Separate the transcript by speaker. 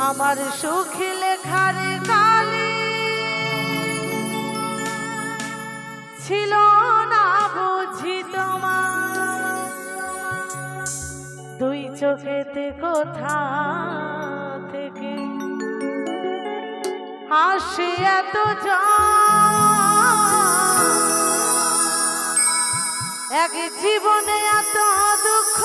Speaker 1: আমার সুখী লেখার কালি ছিল না বুঝি তোমার দুই চোখেতে কোথা থেকে হাসি এত এক জীবনে এত দুঃখ